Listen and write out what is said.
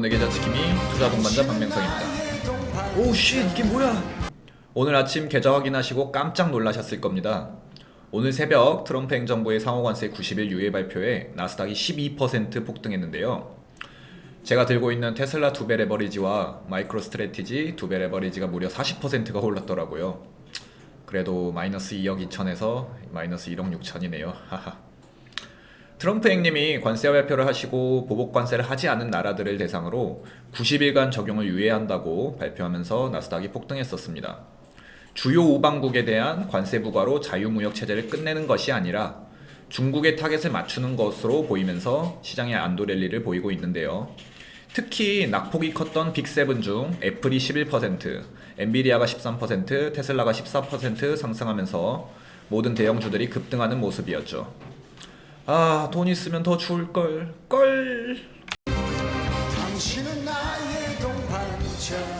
오늘 계좌치킴이 투자 동반자 박명성입니다. 오씨 이게 뭐야? 오늘 아침 계좌 확인하시고 깜짝 놀라셨을 겁니다. 오늘 새벽 트럼프 행정부의 상호관세 90일 유예 발표에 나스닥이 12% 폭등했는데요. 제가 들고 있는 테슬라 두 배 레버리지와 마이크로 스트레티지 두 배 레버리지가 무려 40%가 올랐더라고요. 그래도 마이너스 2억 2천에서 마이너스 1억 6천이네요. 하하. 트럼프 행님이 관세 발표를 하시고 보복 관세를 하지 않은 나라들을 대상으로 90일간 적용을 유예한다고 발표하면서 나스닥이 폭등했었습니다. 주요 우방국에 대한 관세 부과로 자유무역 체제를 끝내는 것이 아니라 중국의 타겟을 맞추는 것으로 보이면서 시장의 안도 랠리를 보이고 있는데요. 특히 낙폭이 컸던 빅세븐 중 애플이 11%, 엔비디아가 13%, 테슬라가 14% 상승하면서 모든 대형주들이 급등하는 모습이었죠. 아, 돈 있으면 더 좋을 걸. 걸. 당신은 나의 동반자